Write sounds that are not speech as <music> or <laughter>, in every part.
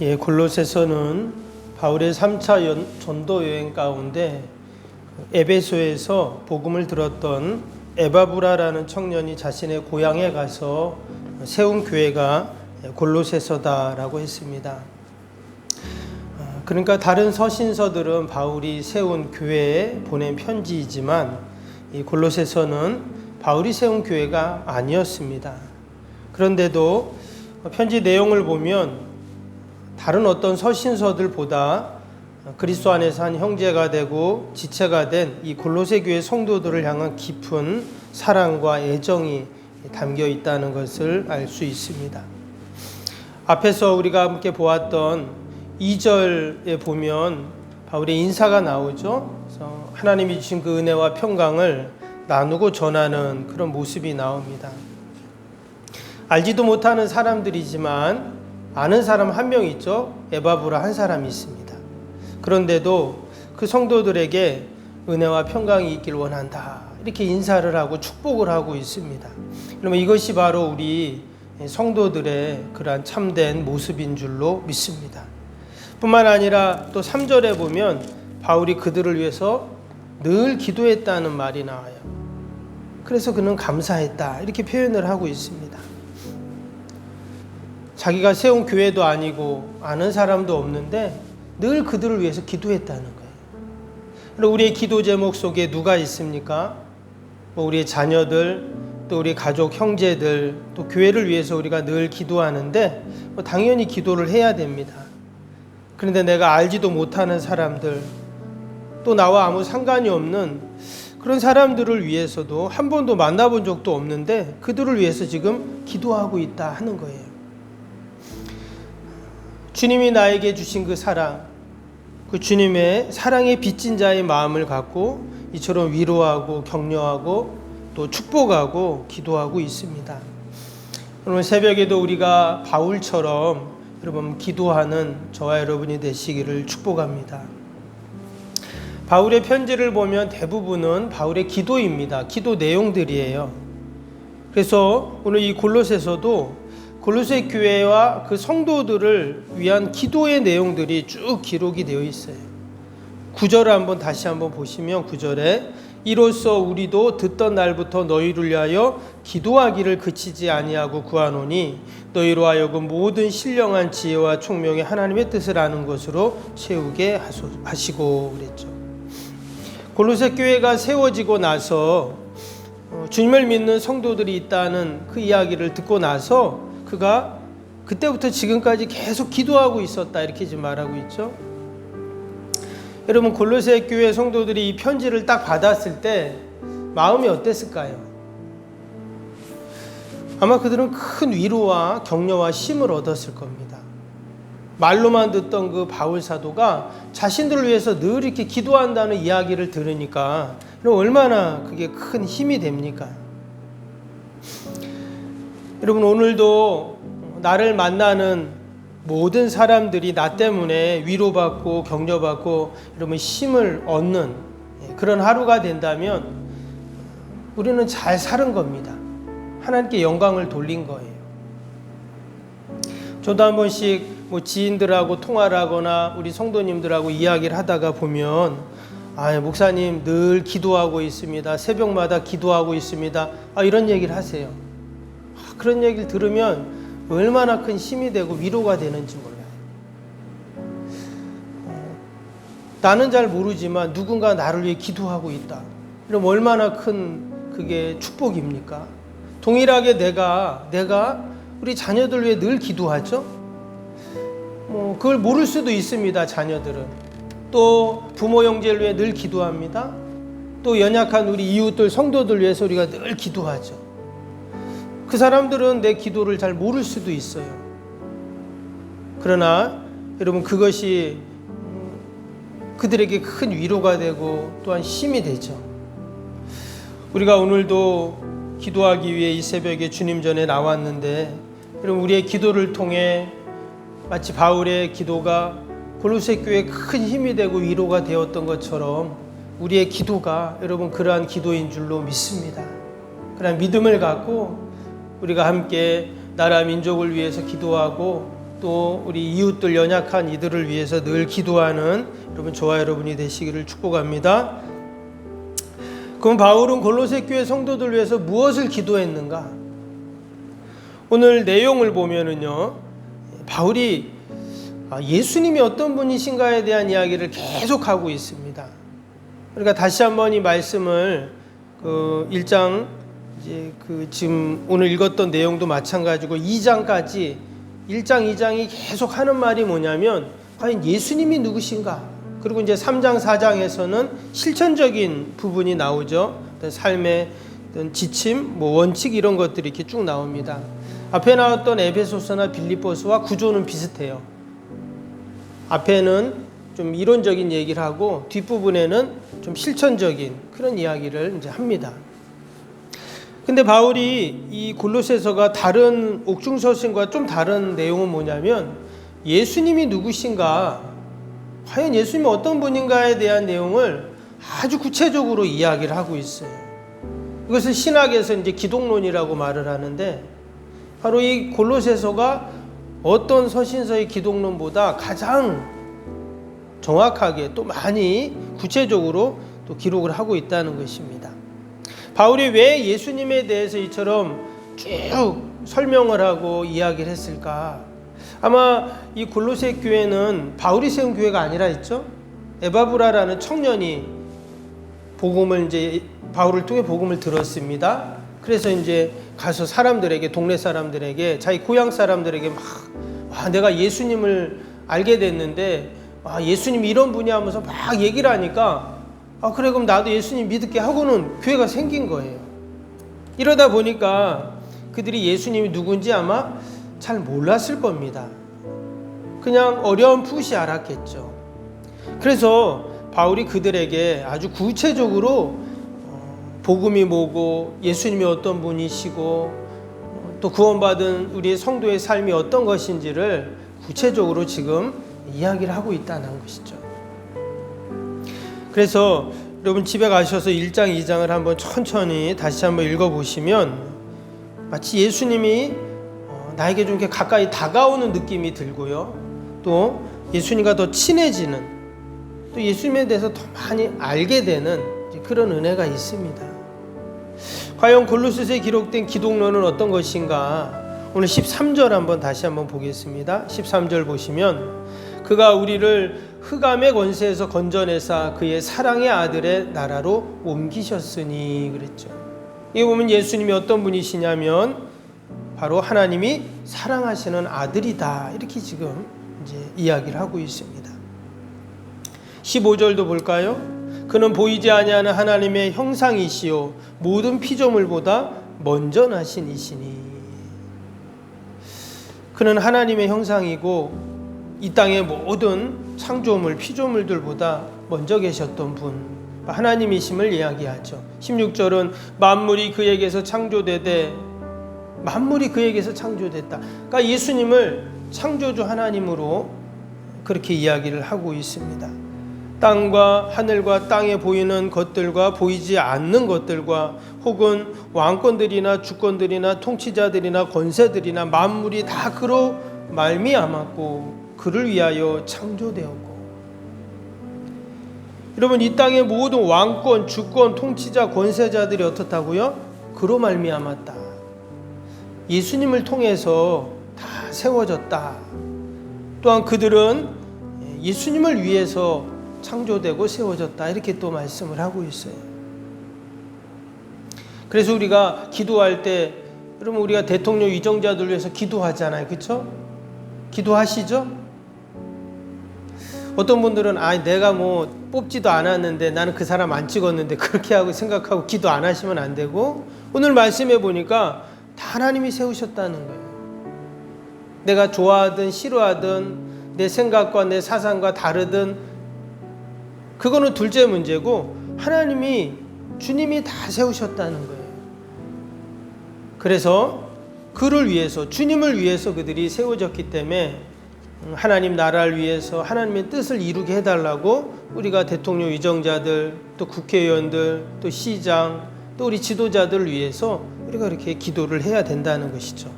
예, 골로새서는 바울의 3차 연- 전도 여행 가운데 에베소에서 복음을 들었던 에바브라라는 청년이 자신의 고향에 가서 세운 교회가 골로새서다라고 했습니다. 아, 그러니까 다른 서신서들은 바울이 세운 교회에 보낸 편지이지만 이 골로새서는 바울이 세운 교회가 아니었습니다. 그런데도 편지 내용을 보면 다른 어떤 서신서들보다 그리스도 안에서 한 형제가 되고 지체가 된 이 골로새 교회 성도들을 향한 깊은 사랑과 애정이 담겨 있다는 것을 알 수 있습니다. 앞에서 우리가 함께 보았던 2절에 보면 바울의 인사가 나오죠. 그래서 하나님이 주신 그 은혜와 평강을 나누고 전하는 그런 모습이 나옵니다. 알지도 못하는 사람들이지만 아는 사람 한 명 있죠. 에바브라 한 사람이 있습니다. 그런데도 그 성도들에게 은혜와 평강이 있길 원한다. 이렇게 인사를 하고 축복을 하고 있습니다. 그러면 이것이 바로 우리 성도들의 그러한 참된 모습인 줄로 믿습니다. 뿐만 아니라 또 3절에 보면 바울이 그들을 위해서 늘 기도했다는 말이 나와요. 그래서 그는 감사했다. 이렇게 표현을 하고 있습니다. 자기가 세운 교회도 아니고 아는 사람도 없는데 늘 그들을 위해서 기도했다는 거예요. 우리의 기도 제목 속에 누가 있습니까? 뭐 우리의 자녀들, 또 우리 가족, 형제들, 또 교회를 위해서 우리가 늘 기도하는데 뭐 당연히 기도를 해야 됩니다. 그런데 내가 알지도 못하는 사람들, 또 나와 아무 상관이 없는 그런 사람들을 위해서도 한 번도 만나본 적도 없는데 그들을 위해서 지금 기도하고 있다 하는 거예요. 주님이 나에게 주신 그 사랑, 그 주님의 사랑에 빚진 자의 마음을 갖고 이처럼 위로하고 격려하고 또 축복하고 기도하고 있습니다. 오늘 새벽에도 우리가 바울처럼 여러분 기도하는 저와 여러분이 되시기를 축복합니다. 바울의 편지를 보면 대부분은 바울의 기도입니다. 기도 내용들이에요. 그래서 오늘 이 골로새서도 골로새 교회와 그 성도들을 위한 기도의 내용들이 쭉 기록이 되어 있어요. 구절을 한번 다시 한번 보시면 구절에 이로써 우리도 듣던 날부터 너희를 위하여 기도하기를 그치지 아니하고 구하노니 너희로 하여금 모든 신령한 지혜와 총명의 하나님의 뜻을 아는 것으로 채우게 하시고 그랬죠. 골로새 교회가 세워지고 나서 어, 주님을 믿는 성도들이 있다는 그 이야기를 듣고 나서 그가 그때부터 지금까지 계속 기도하고 있었다 이렇게 지금 말하고 있죠. 여러분 골로새 교회 성도들이 이 편지를 딱 받았을 때 마음이 어땠을까요? 아마 그들은 큰 위로와 격려와 힘을 얻었을 겁니다. 말로만 듣던 그 바울 사도가 자신들을 위해서 늘 이렇게 기도한다는 이야기를 들으니까 얼마나 그게 큰 힘이 됩니까? 여러분 오늘도 나를 만나는 모든 사람들이 나 때문에 위로받고 격려받고 여러분 힘을 얻는 그런 하루가 된다면 우리는 잘 사는 겁니다. 하나님께 영광을 돌린 거예요. 저도 한 번씩 뭐 지인들하고 통화를 하거나 우리 성도님들하고 이야기를 하다가 보면 아, 목사님 늘 기도하고 있습니다. 새벽마다 기도하고 있습니다. 아, 이런 얘기를 하세요. 아, 그런 얘기를 들으면 얼마나 큰 힘이 되고 위로가 되는지 몰라요. 어, 나는 잘 모르지만 누군가 나를 위해 기도하고 있다. 그럼 얼마나 큰 그게 축복입니까? 동일하게 내가 내가 우리 자녀들 위해 늘 기도하죠. 뭐 그걸 모를 수도 있습니다. 자녀들은 또 부모 형제를 위해 늘 기도합니다. 또 연약한 우리 이웃들 성도들 위해서 우리가 늘 기도하죠. 그 사람들은 내 기도를 잘 모를 수도 있어요. 그러나 여러분 그것이 그들에게 큰 위로가 되고 또한 힘이 되죠. 우리가 오늘도 기도하기 위해 이 새벽에 주님 전에 나왔는데 여러분 우리의 기도를 통해 마치 바울의 기도가 골로새 교회에 큰 힘이 되고 위로가 되었던 것처럼 우리의 기도가 여러분 그러한 기도인 줄로 믿습니다. 그러한 믿음을 갖고 우리가 함께 나라 민족을 위해서 기도하고 또 우리 이웃들 연약한 이들을 위해서 늘 기도하는 여러분 저와 여러분이 되시기를 축복합니다. 그럼 바울은 골로새 교회 성도들 위해서 무엇을 기도했는가? 오늘 내용을 보면은요. 바울이 아, 예수님이 어떤 분이신가에 대한 이야기를 계속 하고 있습니다. 그러니까 다시 한번 이 말씀을 그 1장 이제 그 지금 오늘 읽었던 내용도 마찬가지고 2장까지 1장 2장이 계속 하는 말이 뭐냐면 과연 예수님이 누구신가? 그리고 이제 3장 4장에서는 실천적인 부분이 나오죠. 어떤 삶의 어떤 지침, 뭐 원칙 이런 것들이 이렇게 쭉 나옵니다. 앞에 나왔던 에베소서나 빌립보서와 구조는 비슷해요. 앞에는 좀 이론적인 얘기를 하고 뒷부분에는 좀 실천적인 그런 이야기를 이제 합니다. 근데 바울이 이 골로새서가 다른 옥중서신과 좀 다른 내용은 뭐냐면 예수님이 누구신가, 과연 예수님이 어떤 분인가에 대한 내용을 아주 구체적으로 이야기를 하고 있어요. 이것을 신학에서 이제 기독론이라고 말을 하는데 바로 이 골로새서가 어떤 서신서의 기독론보다 가장 정확하게 또 많이 구체적으로 또 기록을 하고 있다는 것입니다. 바울이 왜 예수님에 대해서 이처럼 쭉 설명을 하고 이야기를 했을까? 아마 이 골로새 교회는 바울이 세운 교회가 아니라 했죠. 에바브라라는 청년이 복음을 이제 바울을 통해 복음을 들었습니다. 그래서 이제 가서 사람들에게 동네 사람들에게 자기 고향 사람들에게 막 와, 내가 예수님을 알게 됐는데 아, 예수님 이런 분이 하면서 막 얘기를 하니까 아, 그래 그럼 나도 예수님 믿을게 하고는 교회가 생긴 거예요. 이러다 보니까 그들이 예수님이 누군지 아마 잘 몰랐을 겁니다. 그냥 어려운 푸시 알았겠죠. 그래서 바울이 그들에게 아주 구체적으로 복음이 뭐고 예수님이 어떤 분이시고 또 구원받은 우리의 성도의 삶이 어떤 것인지를 구체적으로 지금 이야기를 하고 있다는 것이죠. 그래서 여러분 집에 가셔서 1장, 2장을 한번 천천히 다시 한번 읽어보시면 마치 예수님이 어, 나에게 좀 이렇게 가까이 다가오는 느낌이 들고요. 또 예수님과 더 친해지는 또 예수님에 대해서 더 많이 알게 되는 그런 은혜가 있습니다. 과연 골로새서에 기록된 기독론은 어떤 것인가? 오늘 13절 한번 다시 한번 보겠습니다. 13절 보시면 그가 우리를 흑암의 권세에서 건져내사 그의 사랑의 아들의 나라로 옮기셨으니 그랬죠. 이 보면 예수님이 어떤 분이시냐면 바로 하나님이 사랑하시는 아들이다. 이렇게 지금 이제 이야기를 하고 있습니다. 15절도 볼까요? 그는 보이지 아니하는 하나님의 형상이시요 모든 피조물보다 먼저 나신 이시니 그는 하나님의 형상이고 이 땅의 모든 창조물 피조물들보다 먼저 계셨던 분 하나님이심을 이야기하죠. 16절은 만물이 그에게서 창조되되 만물이 그에게서 창조됐다. 그러니까 예수님을 창조주 하나님으로 그렇게 이야기를 하고 있습니다. 땅과 하늘과 땅에 보이는 것들과 보이지 않는 것들과 혹은 왕권들이나 주권들이나 통치자들이나 권세들이나 만물이 다 그로 말미암았고 그를 위하여 창조되었고 여러분 이 땅의 모든 왕권, 주권, 통치자, 권세자들이 어떻다고요? 그로 말미암았다. 예수님을 통해서 다 세워졌다. 또한 그들은 예수님을 위해서 창조되고 세워졌다. 이렇게 또 말씀을 하고 있어요. 그래서 우리가 기도할 때 여러분 우리가 대통령 위정자들 위해서 기도하잖아요. 그렇죠? 기도하시죠? 어떤 분들은 아 내가 뭐 뽑지도 않았는데 나는 그 사람 안 찍었는데 <laughs> 그렇게 하고 생각하고 기도 안 하시면 안 되고 오늘 말씀해 보니까 다 하나님이 세우셨다는 거예요. 내가 좋아하든 싫어하든 내 생각과 내 사상과 다르든 그거는 둘째 문제고 하나님이 주님이 다 세우셨다는 거예요. 그래서 그를 위해서 주님을 위해서 그들이 세워졌기 때문에 하나님 나라를 위해서 하나님의 뜻을 이루게 해달라고 우리가 대통령 위정자들 또 국회의원들 또 시장 또 우리 지도자들을 위해서 우리가 이렇게 기도를 해야 된다는 것이죠.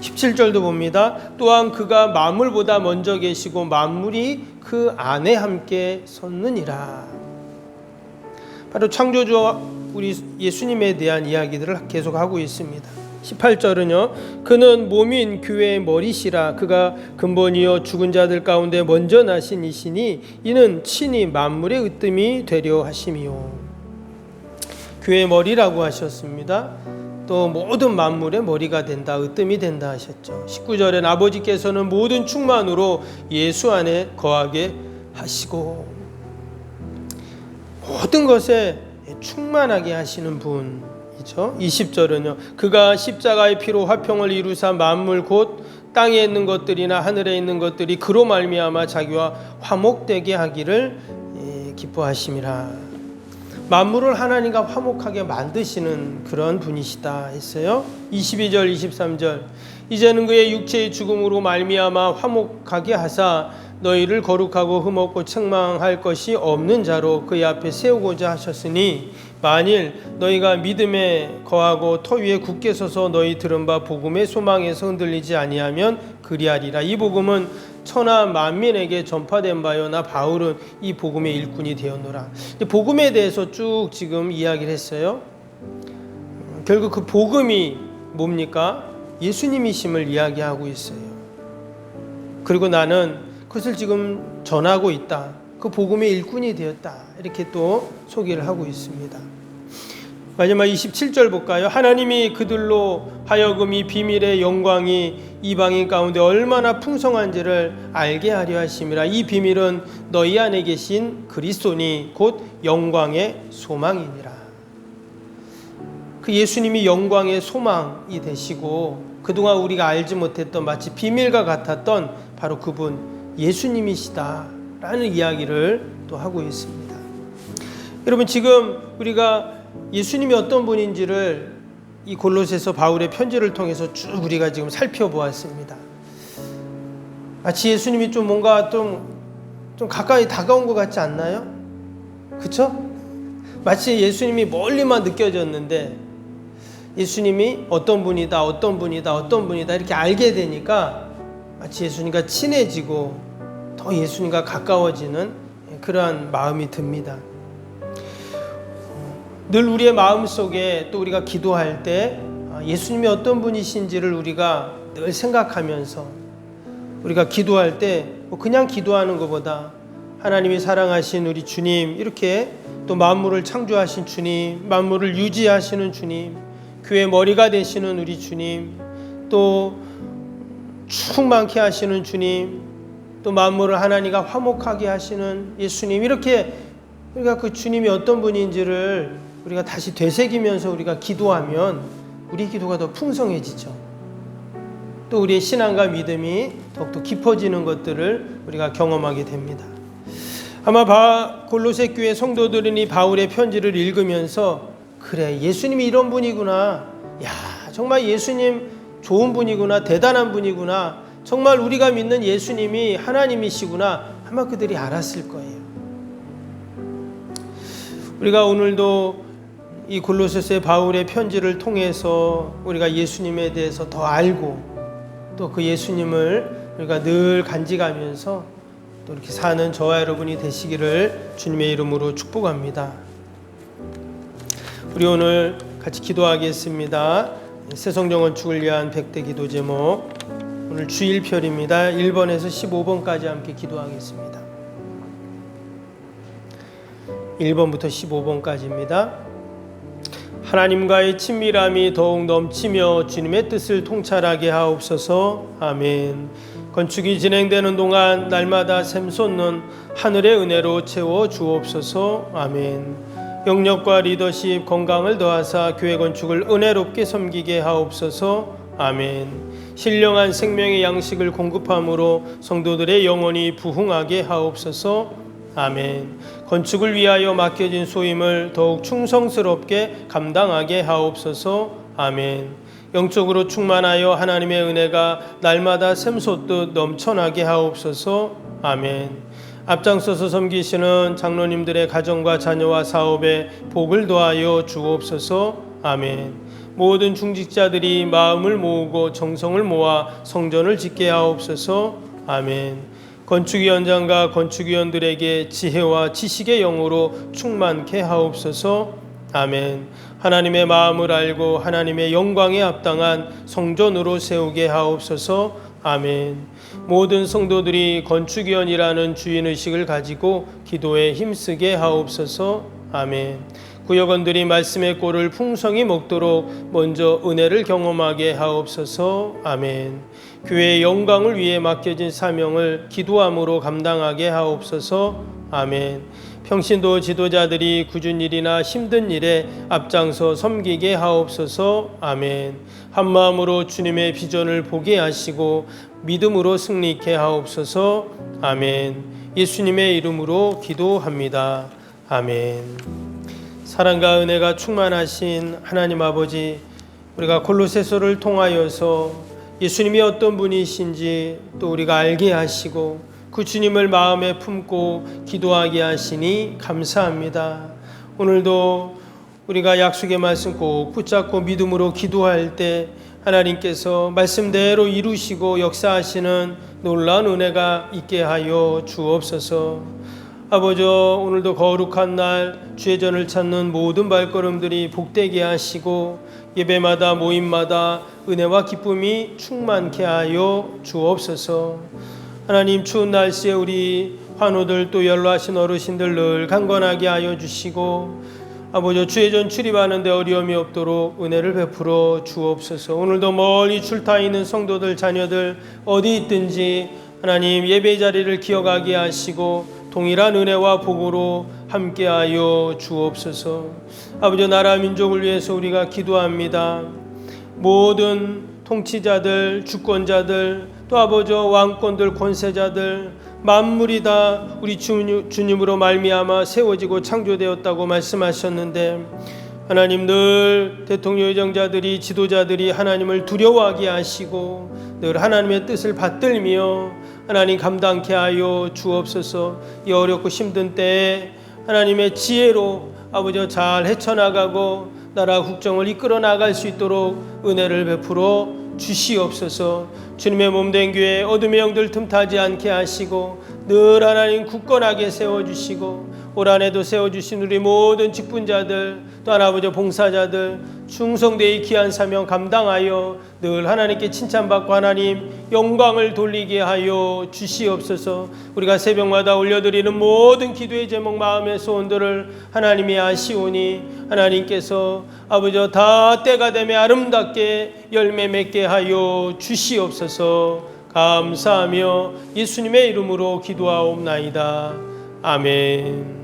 17절도 봅니다. 또한 그가 만물보다 먼저 계시고 만물이 그 안에 함께 섰느니라. 바로 창조주 우리 예수님에 대한 이야기들을 계속 하고 있습니다. 18절은요. 그는 몸인 교회의 머리시라 그가 근본이요 죽은 자들 가운데 먼저 나신 이시니 이는 친히 만물의 으뜸이 되려 하심이요. 교회의 머리라고 하셨습니다. 또 모든 만물의 머리가 된다, 으뜸이 된다 하셨죠. 19절엔 아버지께서는 모든 충만으로 예수 안에 거하게 하시고 모든 것에 충만하게 하시는 분 이죠. 20절은요. 그가 십자가의 피로 화평을 이루사 만물 곧 땅에 있는 것들이나 하늘에 있는 것들이 그로 말미암아 자기와 화목되게 하기를 예, 기뻐하심이라. 만물을 하나님과 화목하게 만드시는 그런 분이시다 했어요. 22절 23절 이제는 그의 육체의 죽음으로 말미암아 화목하게 하사 너희를 거룩하고 흠없고 책망할 것이 없는 자로 그의 앞에 세우고자 하셨으니 만일 너희가 믿음에 거하고 터 위에 굳게 서서 너희 들은 바 복음의 소망에서 흔들리지 아니하면 그리하리라 이 복음은 천하 만민에게 전파된 바요 나 바울은 이 복음의 일꾼이 되었노라 복음에 대해서 쭉 지금 이야기를 했어요 결국 그 복음이 뭡니까 예수님이심을 이야기하고 있어요 그리고 나는 그것을 지금 전하고 있다. 그 복음의 일꾼이 되었다. 이렇게 또 소개를 하고 있습니다. 마지막 27절 볼까요? 하나님이 그들로 하여금 이 비밀의 영광이 이방인 가운데 얼마나 풍성한지를 알게 하려 하심이라. 이 비밀은 너희 안에 계신 그리스도니 곧 영광의 소망이니라. 그 예수님이 영광의 소망이 되시고 그동안 우리가 알지 못했던 마치 비밀과 같았던 바로 그분 예수님이시다라는 이야기를 또 하고 있습니다. 여러분 지금 우리가 예수님이 어떤 분인지를 이 골로새서 바울의 편지를 통해서 쭉 우리가 지금 살펴보았습니다. 마치 예수님이 좀 뭔가 좀, 좀 가까이 다가온 것 같지 않나요? 그쵸? 마치 예수님이 멀리만 느껴졌는데 예수님이 어떤 분이다, 어떤 분이다, 어떤 분이다 이렇게 알게 되니까 마치 예수님과 친해지고 더 예수님과 가까워지는 그러한 마음이 듭니다. 늘 우리의 마음 속에 또 우리가 기도할 때 아, 예수님이 어떤 분이신지를 우리가 늘 생각하면서 우리가 기도할 때뭐 그냥 기도하는 것보다 하나님이 사랑하신 우리 주님 이렇게 또 만물을 창조하신 주님, 만물을 유지하시는 주님, 교회 머리가 되시는 우리 주님, 또 충만케 하시는 주님, 또 만물을 하나님과 화목하게 하시는 예수님 이렇게 우리가 그 주님이 어떤 분인지를 우리가 다시 되새기면서 우리가 기도하면 우리 기도가 더 풍성해지죠. 또 우리의 신앙과 믿음이 더욱더 깊어지는 것들을 우리가 경험하게 됩니다. 아마 바 골로새 교회 성도들은 이 바울의 편지를 읽으면서 그래 예수님이 이런 분이구나. 야 정말 예수님 좋은 분이구나 대단한 분이구나 정말 우리가 믿는 예수님이 하나님이시구나 아마 그들이 알았을 거예요. 우리가 오늘도 이 골로새서의 바울의 편지를 통해서 우리가 예수님에 대해서 더 알고 또 그 예수님을 우리가 늘 간직하면서 또 이렇게 사는 저와 여러분이 되시기를 주님의 이름으로 축복합니다. 우리 오늘 같이 기도하겠습니다. 새성정 건축을 위한 백대 기도 제목 오늘 주일편입니다. 1번에서 15번까지 함께 기도하겠습니다. 1번부터 15번까지입니다. 하나님과의 친밀함이 더욱 넘치며 주님의 뜻을 통찰하게 하옵소서. 아멘. 건축이 진행되는 동안 날마다 샘솟는 하늘의 은혜로 채워 주옵소서. 아멘. 영역과 리더십 건강을 더하사 교회 건축을 은혜롭게 섬기게 하옵소서. 아멘. 신령한 생명의 양식을 공급함으로 성도들의 영혼이 부흥하게 하옵소서. 아멘. 건축을 위하여 맡겨진 소임을 더욱 충성스럽게 감당하게 하옵소서. 아멘. 영적으로 충만하여 하나님의 은혜가 날마다 샘솟듯 넘쳐나게 하옵소서. 아멘. 앞장서서 섬기시는 장로님들의 가정과 자녀와 사업에 복을 더하여 주옵소서. 아멘. 모든 중직자들이 마음을 모으고 정성을 모아 성전을 짓게 하옵소서. 아멘. 건축위원장과 건축위원들에게 지혜와 지식의 영으로 충만케 하옵소서. 아멘. 하나님의 마음을 알고 하나님의 영광에 합당한 성전으로 세우게 하옵소서. 아멘. 모든 성도들이 건축위원이라는 주인 의식을 가지고 기도에 힘쓰게 하옵소서. 아멘. 구역원들이 말씀의 꼴을 풍성히 먹도록 먼저 은혜를 경험하게 하옵소서. 아멘. 교회의 영광을 위해 맡겨진 사명을 기도함으로 감당하게 하옵소서. 아멘. 평신도 지도자들이 굳은 일이나 힘든 일에 앞장서 섬기게 하옵소서. 아멘. 한 마음으로 주님의 비전을 보게 하시고 믿음으로 승리케 하옵소서. 아멘. 예수님의 이름으로 기도합니다. 아멘. 사랑과 은혜가 충만하신 하나님 아버지, 우리가 골로새서를 통하여서 예수님이 어떤 분이신지 또 우리가 알게 하시고 그 주님을 마음에 품고 기도하게 하시니 감사합니다. 오늘도 우리가 약속의 말씀 꼭 붙잡고 믿음으로 기도할 때 하나님께서 말씀대로 이루시고 역사하시는 놀라운 은혜가 있게 하여 주옵소서. 아버지 오늘도 거룩한 날 주의 전을 찾는 모든 발걸음들이 복되게 하시고 예배마다 모임마다 은혜와 기쁨이 충만케 하여 주옵소서. 하나님 추운 날씨에 우리 환우들 또 연로하신 어르신들 늘 강건하게 하여 주시고 아버지 주의 전 출입하는데 어려움이 없도록 은혜를 베풀어 주옵소서. 오늘도 멀리 출타 있는 성도들 자녀들 어디 있든지 하나님 예배 자리를 기억하게 하시고 동일한 은혜와 복으로 함께하여 주옵소서. 아버지 나라 민족을 위해서 우리가 기도합니다. 모든 통치자들, 주권자들, 또 아버지 왕권들, 권세자들 만물이 다 우리 주님, 주님으로 말미암아 세워지고 창조되었다고 말씀하셨는데 하나님 늘 대통령 예정자들이 지도자들이 하나님을 두려워하게 하시고 늘 하나님의 뜻을 받들며 하나님 감당케 하여 주옵소서 이 어렵고 힘든 때에 하나님의 지혜로 아버지 잘 헤쳐나가고 나라 국정을 이끌어 나갈 수 있도록 은혜를 베풀어 주시옵소서. 주님의 몸된 교회 어둠의 영들 틈타지 않게 하시고 늘 하나님 굳건하게 세워주시고 올 한해도 세워주신 우리 모든 직분자들 또 할아버지 봉사자들 충성되이 귀한 사명 감당하여 늘 하나님께 칭찬받고 하나님 영광을 돌리게 하여 주시옵소서. 우리가 새벽마다 올려드리는 모든 기도의 제목 마음의 소원들을 하나님이 아시오니 하나님께서 아버지 다 때가 되면 아름답게 열매 맺게 하여 주시옵소서. 감사하며 예수님의 이름으로 기도하옵나이다. 아멘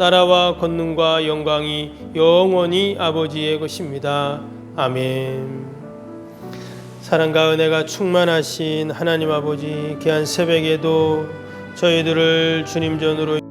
나라와 권능과 영광이 영원히 아버지의 것입니다. 아멘. 사랑과 은혜가 충만하신 하나님 아버지 귀한 새벽에도 저희들을 주님 전으로